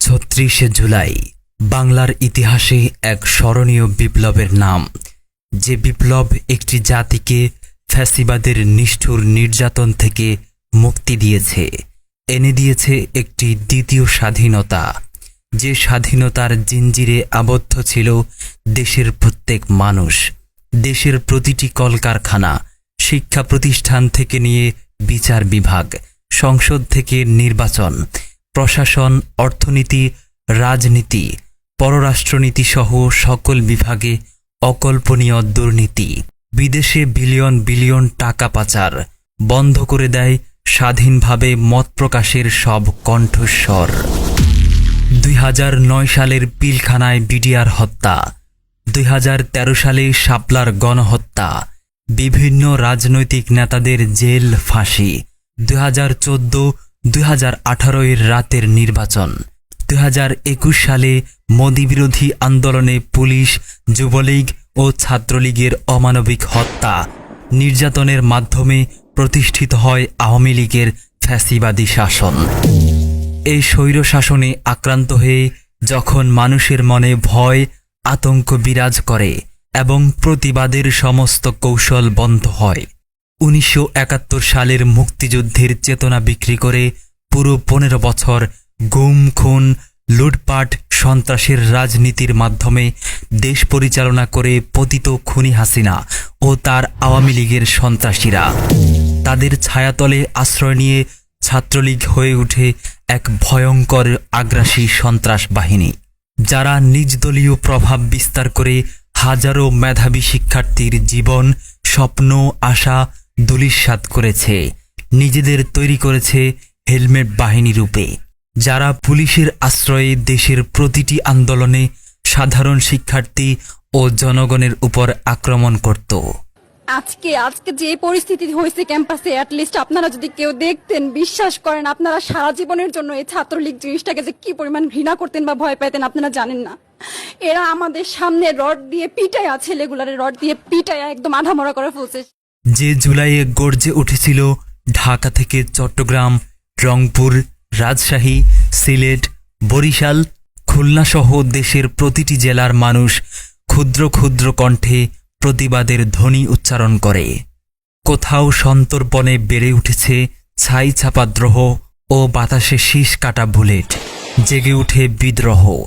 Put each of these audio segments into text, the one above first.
ছত্রিশে জুলাই, বাংলার ইতিহাসে এক স্মরণীয় বিপ্লবের নাম। যে বিপ্লব একটি জাতিকে ফ্যাসিবাদের নিষ্ঠুর নির্যাতন থেকে মুক্তি দিয়েছে, এনে দিয়েছে একটি দ্বিতীয় স্বাধীনতা। যে স্বাধীনতার জিঞ্জিরে আবদ্ধ ছিল দেশের প্রত্যেক মানুষ, দেশের প্রতিটি কলকারখানা শিক্ষা প্রতিষ্ঠান থেকে নিয়ে বিচার বিভাগ, সংসদ থেকে নির্বাচন, প্রশাসন, অর্থনীতি, রাজনীতি, পররাষ্ট্রনীতি সহ সকল বিভাগে অকল্পনীয় দুর্নীতি, বিদেশে বিলিয়ন বিলিয়ন টাকা পাচার, বন্ধ করে দেয় স্বাধীনভাবে মত প্রকাশের সব কণ্ঠস্বর। দুই নয় সালের পিলখানায় বিডিআর হত্যা, দুই হাজার তেরো সালে শাপলার গণহত্যা বিভিন্ন রাজনৈতিক নেতাদের জেল ফাঁসি দুই হাজার চোদ্দ দুই হাজার রাতের নির্বাচন দুই হাজার একুশ সালে মোদী বিরোধী আন্দোলনে পুলিশ, যুবলীগ ও ছাত্রলীগের অমানবিক হত্যা নির্যাতনের মাধ্যমে প্রতিষ্ঠিত হয় আওয়ামী লীগের ফ্যাসিবাদী শাসন। এই স্বৈর শাসনে আক্রান্ত হয়ে যখন মানুষের মনে ভয়, আতঙ্ক বিরাজ করে এবং প্রতিবাদের সমস্ত কৌশল বন্ধ হয়। উনিশশো একাত্তর সালের মুক্তিযুদ্ধের চেতনা বিক্রি করে পুরো পনেরো বছর গুম, খুন, লুটপাট, সন্ত্রাসের রাজনীতির মাধ্যমে দেশ পরিচালনা করে পতিত খুনি হাসিনা ও তার আওয়ামী লীগের সন্ত্রাসীরা। তাদের ছায়াতলে আশ্রয় নিয়ে ছাত্রলীগ হয়ে ওঠে এক ভয়ঙ্কর আগ্রাসী সন্ত্রাস বাহিনী, যারা নিজ দলীয় প্রভাব বিস্তার করে হাজারো মেধাবী শিক্ষার্থীর জীবন, স্বপ্ন, আশা দুলিশ্বাত করেছে। নিজেদের তৈরি করেছে হেলমেট বাহিনী রূপে। যারা পুলিশের আশ্রয়ে দেশের প্রতিটি আন্দোলনে সাধারণ শিক্ষার্থী ও জনগণের উপর আক্রমণ করত। আজকে আজকে যে পরিস্থিতি হয়েছে ক্যাম্পাসে অ্যাটলিস্ট আপনারা যদি কেউ দেখতেন, বিশ্বাস করেন, আপনারা সারা জীবনের জন্য এই ছাত্রলীগ জিনিসটাকে যে কি পরিমাণ ঘৃণা করতেন বা ভয় পেতেন আপনারা জানেন না। এরা আমাদের সামনে রড দিয়ে পিটায়া ছেলেগুলারে রড দিয়ে পিটায়া একদম আধামরা করে ফেলছে। যে জুলাইয়ে গর্জে উঠেছিল ঢাকা থেকে চট্টগ্রাম, রংপুর, রাজশাহী, সিলেট, বরিশাল, খুলনা সহ দেশের প্রতিটি জেলার মানুষ ক্ষুদ্র ক্ষুদ্র কণ্ঠে প্রতিবাদের ধ্বনি উচ্চারণ করে। কোথাও সন্তর্পণে বেড়ে উঠেছে ছাই ছাপা দ্রোহ ও বাতাসে শীষ কাটা বুলেট। জেগে উঠে বিদ্রোহ।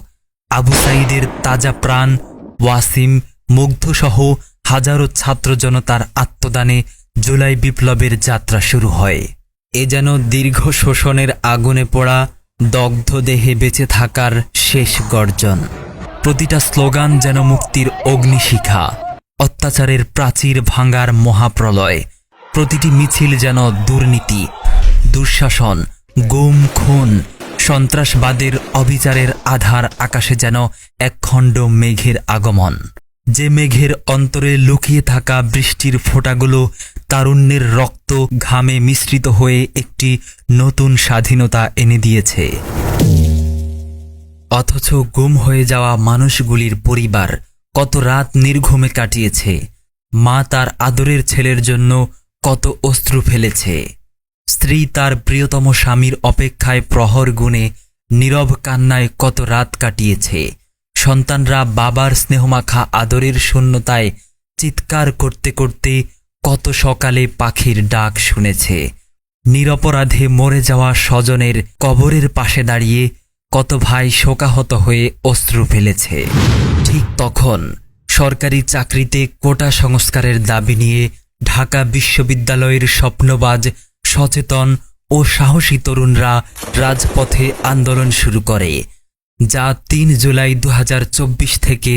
আবু সাইদের তাজা প্রাণ, ওয়াসিম, মুগ্ধসহ হাজারো ছাত্র জনতার আত্মদানে জুলাই বিপ্লবের যাত্রা শুরু হয়। এ যেন দীর্ঘ শোষণের আগুনে পড়া, দগ্ধ দেহে বেঁচে থাকার শেষ গর্জন। প্রতিটা স্লোগান যেন মুক্তির অগ্নিশিখা, অত্যাচারের প্রাচীর ভাঙার মহাপ্রলয়, প্রতিটি মিছিল যেন দুর্নীতি, দুঃশাসন গুম, খুন, সন্ত্রাসবাদের অবিচারের আধার আকাশে যেন একখণ্ড মেঘের আগমন। যে মেঘের অন্তরে লুকিয়ে থাকা বৃষ্টির ফোঁটাগুলো তারুণ্যের রক্ত ঘামে মিশ্রিত হয়ে একটি নতুন স্বাধীনতা এনে দিয়েছে। অথচ গুম হয়ে যাওয়া মানুষগুলির পরিবার কত রাত নির্ঘুমে কাটিয়েছে, মা তার আদরের ছেলের জন্য কত অস্ত্র ফেলেছে। স্ত্রী তার প্রিয়তম স্বামীর অপেক্ষায় প্রহর গুণে নীরব কান্নায় কত রাত কাটিয়েছে। সন্তানরা বাবার স্নেহমাখা আদরের শূন্যতায় চিৎকার করতে করতে কত সকালে পাখির ডাক শুনেছে। নিরপরাধে মরে যাওয়া স্বজনের কবরের পাশে দাঁড়িয়ে কত ভাই শোকাহত হয়ে অশ্রু ফেলেছে। ঠিক তখন সরকারি চাকরিতে কোটা সংস্কারের দাবি নিয়ে ঢাকা বিশ্ববিদ্যালয়ের স্বপ্নবাজ সচেতন ও সাহসী তরুণরা রাজপথে আন্দোলন শুরু করে, যা তিন জুলাই দু হাজার চব্বিশ থেকে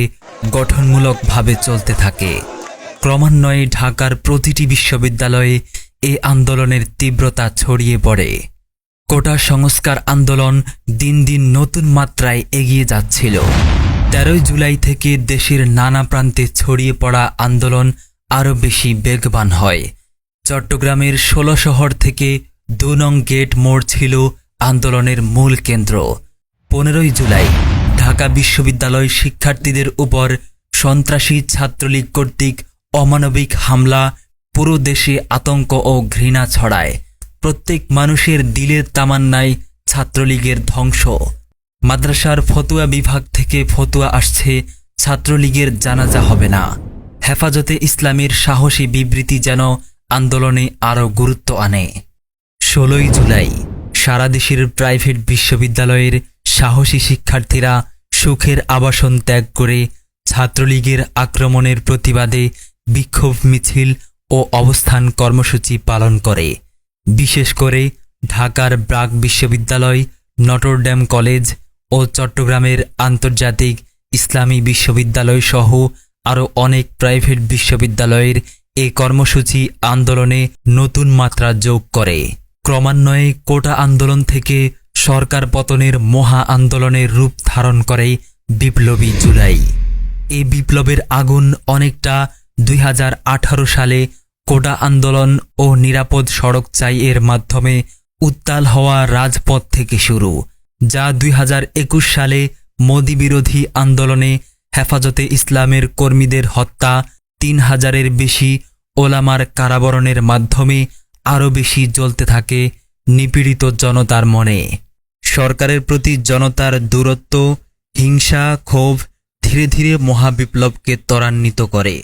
গঠনমূলকভাবে চলতে থাকে। ক্রমান্বয়ে ঢাকার প্রতিটি বিশ্ববিদ্যালয়ে এ আন্দোলনের তীব্রতা ছড়িয়ে পড়ে। কোটা সংস্কার আন্দোলন দিন দিন নতুন মাত্রায় এগিয়ে যাচ্ছিল। তেরোই জুলাই থেকে দেশের নানা প্রান্তে ছড়িয়ে পড়া আন্দোলন আরও বেশি বেগবান হয়। চট্টগ্রামের ষোলো শহর থেকে দু নং গেট মোড় ছিল আন্দোলনের মূল কেন্দ্র। পনেরোই জুলাই ঢাকা বিশ্ববিদ্যালয় শিক্ষার্থীদের উপর সন্ত্রাসী ছাত্রলীগ কর্তৃক অমানবিক হামলা, পুরো দেশে আতঙ্ক ও ঘৃণা ছড়ায়। প্রত্যেক মানুষের দিলের তামান্নায় ছাত্রলীগের ধ্বংস। মাদ্রাসার ফতুয়া বিভাগ থেকে ফতুয়া আসছে, ছাত্রলীগের জানাজা হবে না। হেফাজতে ইসলামের সাহসী বিবৃতি যেন আন্দোলনে আরও গুরুত্ব আনে। ষোলোই জুলাই, সারা দেশের প্রাইভেট বিশ্ববিদ্যালয়ের সাহসী শিক্ষার্থীরা সুখের আবাসন ত্যাগ করে ছাত্রলীগের আক্রমণের প্রতিবাদে বিক্ষোভ মিছিল ও অবস্থান কর্মসূচি পালন করে। বিশেষ করে ঢাকার ব্রাক বিশ্ববিদ্যালয় নটরডেম কলেজ ও চট্টগ্রামের আন্তর্জাতিক ইসলামী বিশ্ববিদ্যালয় সহ আরও অনেক প্রাইভেট বিশ্ববিদ্যালয়ের এই কর্মসূচি আন্দোলনে নতুন মাত্রা যোগ করে। ক্রমান্বয়ে কোটা আন্দোলন থেকে সরকার পতনের মহা আন্দোলনের রূপ ধারণ করে বিপ্লবী জুলাই। এই বিপ্লবের আগুন অনেকটা দুই হাজার আঠারো সালে কোটা আন্দোলন ও নিরাপদ সড়ক চাই এর মাধ্যমে উত্তাল হওয়া রাজপথ থেকে শুরু, যা দুই হাজার একুশ সালে মোদি বিরোধী আন্দোলনে হেফাজতে ইসলামের কর্মীদের হত্যা তিন হাজারের বেশি ওলামার কারাবরণের মাধ্যমে আরও বেশি জ্বলতে থাকে নিপীড়িত জনতার মনে। সরকারের প্রতি জনতার দূরত্ব, হিংসা, ক্ষোভ ধীরে ধীরে মহাবিপ্লবকে ত্বরান্বিত করে।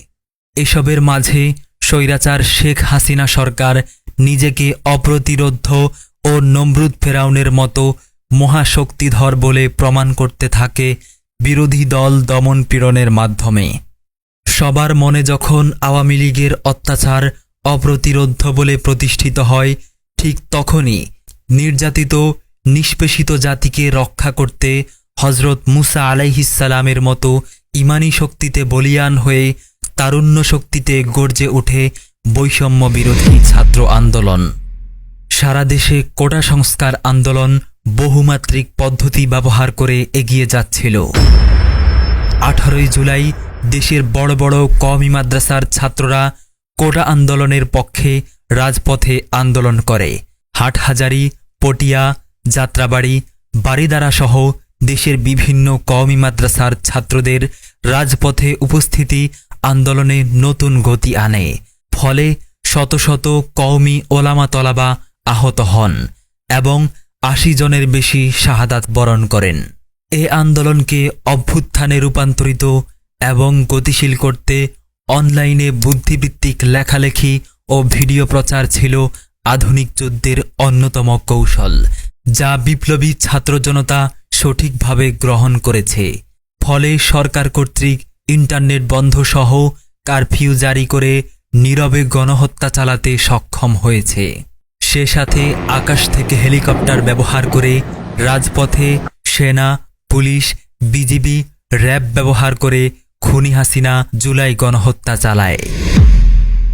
এসবের মাঝে স্বৈরাচার শেখ হাসিনা সরকার নিজেকে অপ্রতিরোধ্য ও নমরুদ ফেরাউনের মতো মহাশক্তিধর বলে প্রমাণ করতে থাকে বিরোধী দল দমন পীড়নের মাধ্যমে। সবার মনে যখন আওয়ামী লীগের অত্যাচার অপ্রতিরোধ্য বলে প্রতিষ্ঠিত হয়, ঠিক তখনই নির্যাতিত, নিষ্পেষিত জাতিকে রক্ষা করতে হজরত মুসা আলাইহিসালামের মতো ইমানি শক্তিতে বলিয়ান হয়ে তারুণ্য শক্তিতে গর্জে ওঠে বৈষম্য বিরোধী ছাত্র আন্দোলন। সারা দেশে কোটা সংস্কার আন্দোলন বহুমাত্রিক পদ্ধতি ব্যবহার করে এগিয়ে যাচ্ছিল। আঠারোই জুলাই দেশের বড় বড় কওমি মাদ্রাসার ছাত্ররা কোটা আন্দোলনের পক্ষে রাজপথে আন্দোলন করে। হাটহাজারি, পটিয়া, যাত্রাবাড়ি বাড়িদারা সহ দেশের বিভিন্ন কওমি মাদ্রাসার ছাত্রদের রাজপথে উপস্থিতি আন্দোলনে নতুন গতি আনে। ফলে শত শত কওমি ওলামা তলাবা আহত হন এবং আশি জনের বেশি শাহাদাত বরণ করেন। এ আন্দোলনকে অভ্যুত্থানে রূপান্তরিত এবং গতিশীল করতে অনলাইনে বুদ্ধিভিত্তিক লেখালেখি ও ভিডিও প্রচার ছিল আধুনিক যুদ্ধের অন্যতম কৌশল, যা বিপ্লবী ছাত্র জনতা সঠিকভাবে গ্রহণ করেছে। ফলে সরকার কর্তৃক ইন্টারনেট বন্ধ সহ কারফিউ জারি করে নীরবে গণহত্যা চালাতে সক্ষম হয়েছে। সে সাথে আকাশ থেকে হেলিকপ্টার ব্যবহার করে রাজপথে সেনা, পুলিশ, বিজিবি, র্যাব ব্যবহার করে খুনি হাসিনা জুলাই গণহত্যা চালায়।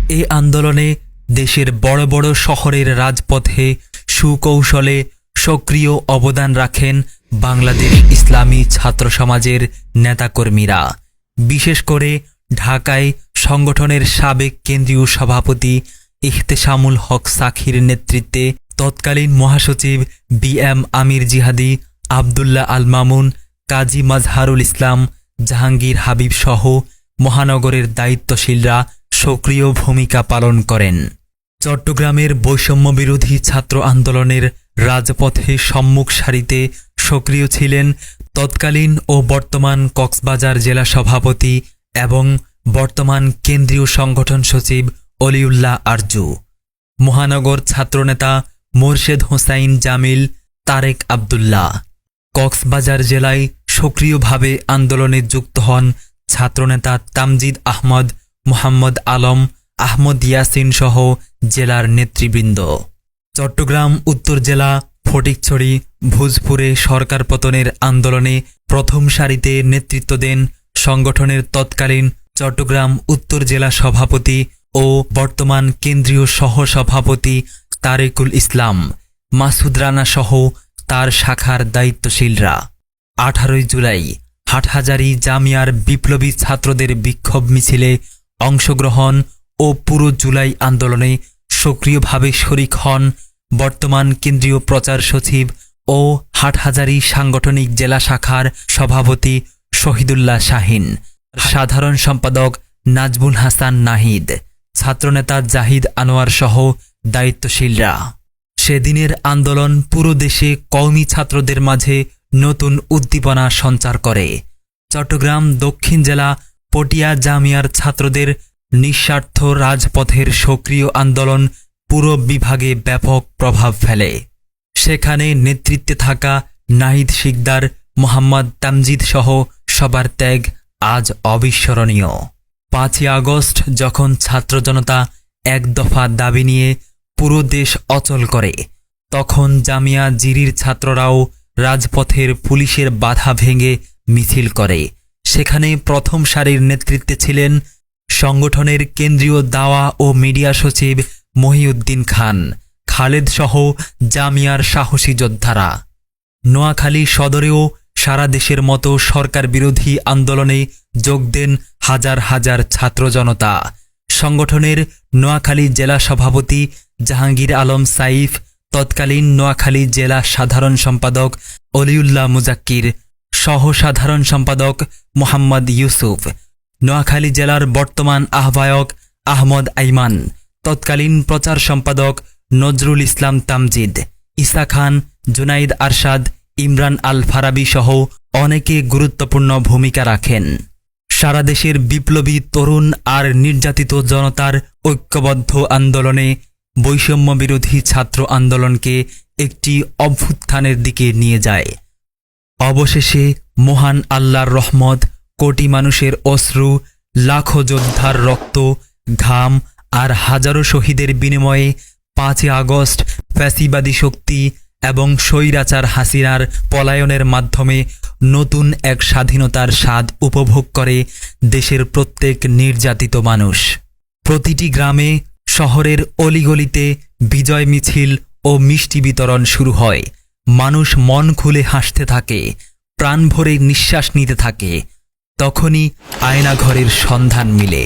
এ আন্দোলনে দেশের বড় বড় শহরের রাজপথে সুকৌশলে সক্রিয় অবদান রাখেন বাংলাদেশ ইসলামী ছাত্র সমাজের নেতাকর্মীরা। বিশেষ করে ঢাকায় সংগঠনের সাবেক কেন্দ্রীয় সভাপতি ইখতেশামুল হক সাখির নেতৃত্বে তৎকালীন মহাসচিব বি এম আমির জিহাদি আবদুল্লাহ আল মামুন, কাজী মাজহারুল ইসলাম জাহাঙ্গীর হাবিব সহ মহানগরের দায়িত্বশীলরা সক্রিয় ভূমিকা পালন করেন। চট্টগ্রামের বৈষম্য বিরোধী ছাত্র আন্দোলনের রাজপথে সম্মুখ সারিতে সক্রিয় ছিলেন তৎকালীন ও বর্তমান কক্সবাজার জেলা সভাপতি এবং বর্তমান কেন্দ্রীয় সংগঠন সচিব অলিউল্লাহ আরজু। মহানগর ছাত্রনেতা মোরশেদ হোসাইন জামিল তারেক আবদুল্লাহ। কক্সবাজার জেলায় সক্রিয়ভাবে আন্দোলনে যুক্ত হন ছাত্রনেতা তামজিদ আহমদ, মোহাম্মদ আলম, আহমদ ইয়াসিন সহ জেলার নেতৃবৃন্দ। চট্টগ্রাম, উত্তর জেলা, ফটিকছড়ি, ভোজপুরে সরকার পতনের আন্দোলনে প্রথম সারিতে নেতৃত্ব দেন সংগঠনের তৎকালীন চট্টগ্রাম, উত্তর জেলা সভাপতি ও বর্তমান কেন্দ্রীয় সহসভাপতি তারেকুল ইসলাম, মাসুদ রানা সহ তার শাখার দায়িত্বশীলরা। আঠারোই জুলাই হাটহাজারি জামিয়ার বিপ্লবী ছাত্রদের বিক্ষোভ মিছিলে অংশগ্রহণ ও পুরো জুলাই আন্দোলনে সক্রিয়ভাবে শরিক হন বর্তমান কেন্দ্রীয় প্রচার সচিব ও হাটহাজারি সাংগঠনিক জেলা শাখার সভাপতি শহীদুল্লাহ শাহিন। সাধারণ সম্পাদক নাজমুল হাসান নাহিদ, ছাত্রনেতা জাহিদ আনোয়ার সহ দায়িত্বশীলরা। সেদিনের আন্দোলন পুরো দেশে কওমি ছাত্রদের মাঝে নতুন উদ্দীপনা সঞ্চার করে। চট্টগ্রাম দক্ষিণ জেলা পটিয়া জামিয়ার ছাত্রদের নিঃস্বার্থ রাজপথের সক্রিয় আন্দোলন পুরো বিভাগে ব্যাপক প্রভাব ফেলে। সেখানে নেতৃত্বে থাকা নাহিদ শিকদার, মোহাম্মদ তামজিদ সহ সবার ত্যাগ আজ অবিস্মরণীয়। পাঁচই আগস্ট যখন ছাত্র জনতা এক দফা দাবি নিয়ে পুরো দেশ অচল করে, তখন জামিয়া জিরির ছাত্ররাও রাজপথের পুলিশের বাধা ভেঙে মিছিল করে। সেখানে প্রথম সারির নেতৃত্বে ছিলেন সংগঠনের কেন্দ্রীয় দাওয়া ও মিডিয়া সচিব মহিউদ্দিন খান, খালেদ সহ জামিয়ার সাহসী যোদ্ধারা। নোয়াখালী সদরেও সারা দেশের মতো সরকার বিরোধী আন্দোলনে যোগ দেন হাজার হাজার ছাত্র জনতা। সংগঠনের নোয়াখালী জেলা সভাপতি জাহাঙ্গীর আলম সাইফ তৎকালীন নোয়াখালী জেলা সাধারণ সম্পাদক অলিউল্লাহ মুজাক্কির সহ সাধারণ সম্পাদক মোহাম্মদ ইউসুফ, নোয়াখালী জেলার বর্তমান আহ্বায়ক আহমদ আইমান, তৎকালীন প্রচার সম্পাদক নজরুল ইসলাম তামজিদ, ইসা খান, জুনাইদ আরশাদ, ইমরান আল ফারাবি সহ অনেকে গুরুত্বপূর্ণ ভূমিকা রাখেন। সারা দেশের বিপ্লবী তরুণ আর নির্যাতিত জনতার ঐক্যবদ্ধ আন্দোলনে বৈষম্য বিরোধী ছাত্র আন্দোলনকে একটি অভ্যুত্থানের দিকে নিয়ে যায়। অবশেষে মহান আল্লাহর রহমত, কোটি মানুষের অশ্রু, লাখো যোদ্ধার রক্ত, ঘাম আর হাজারো শহীদের বিনিময়ে পাঁচই আগস্ট ফ্যাসিবাদী শক্তি এবং স্বৈরাচার হাসিনার পলায়নের মাধ্যমে নতুন এক স্বাধীনতার স্বাদ উপভোগ করে দেশের প্রত্যেক নির্যাতিত মানুষ। প্রতিটি গ্রামে শহরের অলিগলিতে বিজয় মিছিল ও মিষ্টি বিতরণ শুরু হয়। মানুষ মন খুলে হাসতে থাকে প্রাণ ভরে নিঃশ্বাস নিতে থাকে। তখনই আয়নাঘরের সন্ধান মিলে,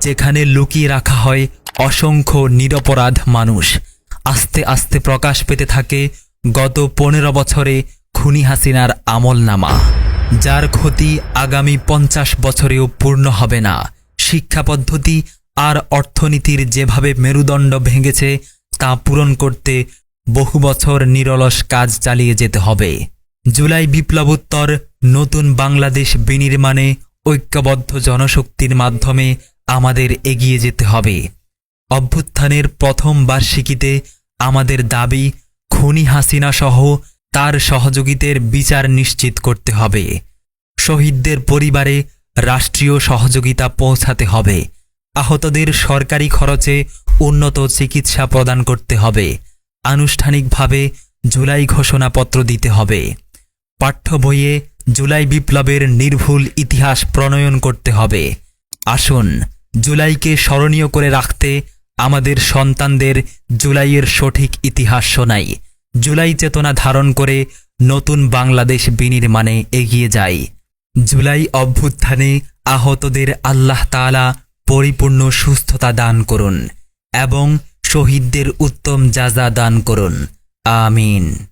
যেখানে লুকিয়ে রাখা হয় অসংখ্য নিরপরাধ মানুষ। আস্তে আস্তে প্রকাশ পেতে থাকে গত পনেরো বছরে খুনি হাসিনার আমলনামা, যার ক্ষতি আগামী পঞ্চাশ বছরেও পূর্ণ হবে না। শিক্ষা পদ্ধতি আর অর্থনীতির যেভাবে মেরুদণ্ড ভেঙেছে, তা পূরণ করতে বহু বছর নিরলস কাজ চালিয়ে যেতে হবে। জুলাই বিপ্লবোত্তর নতুন বাংলাদেশ বিনির্মাণে ঐক্যবদ্ধ জনশক্তির মাধ্যমে আমাদের এগিয়ে যেতে হবে। অভ্যুত্থানের প্রথম বার্ষিকীতে আমাদের দাবি, খুনি হাসিনা সহ তার সহযোগীদের বিচার নিশ্চিত করতে হবে। শহীদদের পরিবারে রাষ্ট্রীয় সহযোগিতা পৌঁছাতে হবে। আহতদের সরকারি খরচে উন্নত চিকিৎসা প্রদান করতে হবে। আনুষ্ঠানিকভাবে জুলাই ঘোষণাপত্র দিতে হবে। পাঠ্য বইয়ে জুলাই বিপ্লবের নির্ভুল ইতিহাস প্রণয়ন করতে হবে। আসুন, জুলাইকে স্মরণীয় করে রাখতে আমাদের সন্তানদের জুলাইয়ের সঠিক ইতিহাস শোনাই। জুলাই চেতনা ধারণ করে নতুন বাংলাদেশ বিনির্মাণে এগিয়ে যাই। জুলাই অভ্যুত্থানে আহতদের আল্লাহ তাআলা পরিপূর্ণ সুস্থতা দান করুন এবং শহীদদের উত্তম যাজা দান করুন। আমিন।